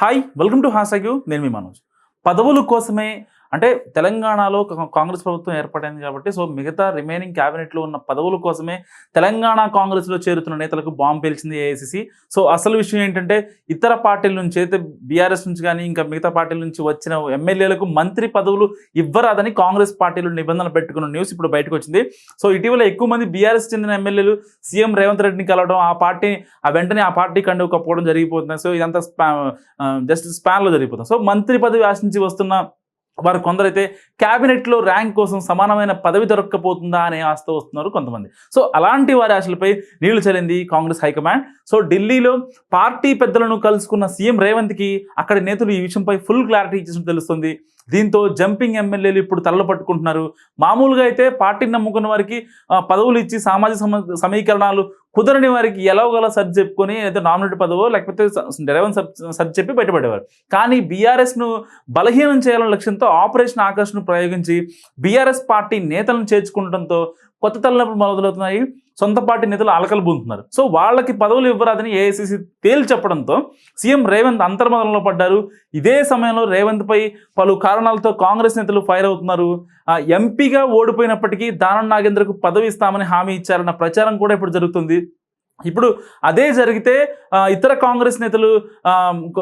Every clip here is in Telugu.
హాయ్ వెల్కమ్ టు హాసాగ్యూ నేను మీ మనోజ్. పదవుల కోసమే అంటే తెలంగాణలో కాంగ్రెస్ ప్రభుత్వం ఏర్పడింది కాబట్టి సో మిగతా రిమైనింగ్ క్యాబినెట్లో ఉన్న పదవుల కోసమే తెలంగాణ కాంగ్రెస్లో చేరుతున్న నేతలకు బాంబు పేల్చింది ఏఐసిసి సో అసలు విషయం ఏంటంటే ఇతర పార్టీల నుంచి అయితే బీఆర్ఎస్ నుంచి కానీ ఇంకా మిగతా పార్టీల నుంచి వచ్చిన ఎమ్మెల్యేలకు మంత్రి పదవులు ఇవ్వరాదని కాంగ్రెస్ పార్టీలు నిబంధనలు పెట్టుకున్న న్యూస్ ఇప్పుడు బయటకు వచ్చింది సో ఇటీవల ఎక్కువ మంది బీఆర్ఎస్ చెందిన ఎమ్మెల్యేలు సీఎం రేవంత్ రెడ్డిని కలవడం ఆ పార్టీ ఆ వెంటనే ఆ పార్టీ కండుకపోవడం జరిగిపోతుంది. సో ఇదంతా స్పా జస్ట్ స్పాన్లో జరిగిపోతుంది. సో మంత్రి పదవి ఆశించి వస్తున్న వారు కొందరైతే క్యాబినెట్లో ర్యాంక్ కోసం సమానమైన పదవి దొరక్కపోతుందా అనే ఆశతో వస్తున్నారు కొంతమంది. సో అలాంటి వారి ఆశలపై నీళ్ళు చల్లింది కాంగ్రెస్ హైకమాండ్. సో ఢిల్లీలో పార్టీ పెద్దలను కలుసుకున్న సీఎం రేవంత్కి అక్కడి నేతలు ఈ విషయంపై ఫుల్ క్లారిటీ ఇచ్చినట్టు తెలుస్తుంది. దీంతో జంపింగ్ ఎమ్మెల్యేలు ఇప్పుడు తలలు పట్టుకుంటున్నారు. మామూలుగా అయితే పార్టీని నమ్ముకున్న వారికి పదవులు ఇచ్చి సామాజిక సమ సమీకరణాలు కుదరని వారికి ఎలాగోలా సర్ చెప్పుకొని అయితే నామినేట్ పదవో లేకపోతే రేవంత్ సర్ది చెప్పి బయటపడేవారు. కానీ బీఆర్ఎస్ను బలహీనం చేయాలనే లక్ష్యంతో ఆపరేషన్ ఆకర్షణ ప్రయోగించి బీఆర్ఎస్ పార్టీ నేతలను చేర్చుకుంటడంతో కొత్త తలనొప్పులు మొదలవుతున్నాయి. సొంత పార్టీ నేతలు అలకలు బూంతున్నారు సో వాళ్ళకి పదవులు ఇవ్వరాదని ఏఐసిసి తేల్చి చెప్పడంతో సీఎం రేవంత్ అంతర్మదంలో పడ్డారు. ఇదే సమయంలో రేవంత్పై పలు కారణాలతో కాంగ్రెస్ నేతలు ఫైర్ అవుతున్నారు. ఆ, ఎంపీగా ఓడిపోయినప్పటికీ దానం నాగేంద్రకు పదవి ఇస్తామని హామీ ఇచ్చారన్న ప్రచారం కూడా ఇప్పుడు జరుగుతుంది. ఇప్పుడు అదే జరిగితే ఇతర కాంగ్రెస్ నేతలు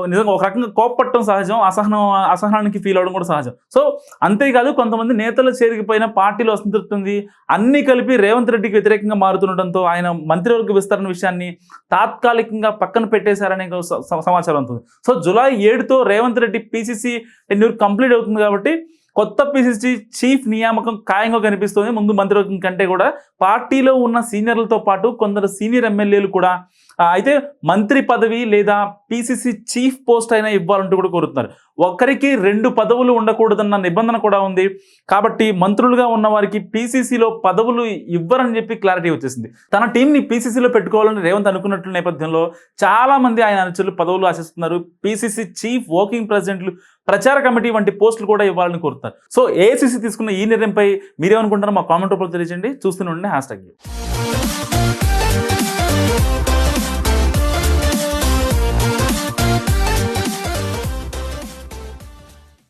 నిజంగా ఒక రకంగా కోప్పట్టడం సహజం అసహనం అసహనానికి ఫీల్ అవడం కూడా సహజం. సో అంతేకాదు కొంతమంది నేతలు చేరికిపోయిన పార్టీలో అసంతృప్తి ఉంది అన్ని కలిపి రేవంత్ రెడ్డికి వ్యతిరేకంగా మారుతుండటంతో ఆయన మంత్రివర్గ విస్తరణ విషయాన్ని తాత్కాలికంగా పక్కన పెట్టేశారనే ఒక స- సమాచారం ఉంటుంది సో జులై ఏడుతో Revanth Reddy PCC tenure complete అవుతుంది కాబట్టి కొత్త పిసిసి చీఫ్ నియామకం ఖాయంగా కనిపిస్తుంది. ముందు మంత్రివర్గం కంటే కూడా పార్టీలో ఉన్న సీనియర్లతో పాటు కొందరు సీనియర్ ఎమ్మెల్యేలు కూడా అయితే మంత్రి పదవి లేదా పిసిసి చీఫ్ పోస్ట్ అయినా ఇవ్వాలంటూ కూడా కోరుతున్నారు. ఒకరికి రెండు పదవులు ఉండకూడదన్న నిబంధన కూడా ఉంది. కాబట్టి మంత్రులుగా ఉన్న వారికి పీసీసీలో పదవులు ఇవ్వరని చెప్పి క్లారిటీ వచ్చేసింది. తన టీంని పీసీసీలో పెట్టుకోవాలని రేవంత్ అనుకున్నట్లు నేపథ్యంలో చాలామంది ఆయన అనుచరులు పదవులు ఆశిస్తున్నారు. పీసీసీ చీఫ్ వర్కింగ్ ప్రెసిడెంట్లు ప్రచార కమిటీ వంటి పోస్టులు కూడా ఇవ్వాలని కోరుతారు సో ఏసీసీ తీసుకున్న ఈ నిర్ణయంపై మీరేమనుకుంటారో మా కామెంట్ రూపంలో తెలియజేయండి. చూస్తూనే ఉండండి హ్యాష్ ట్యాగ్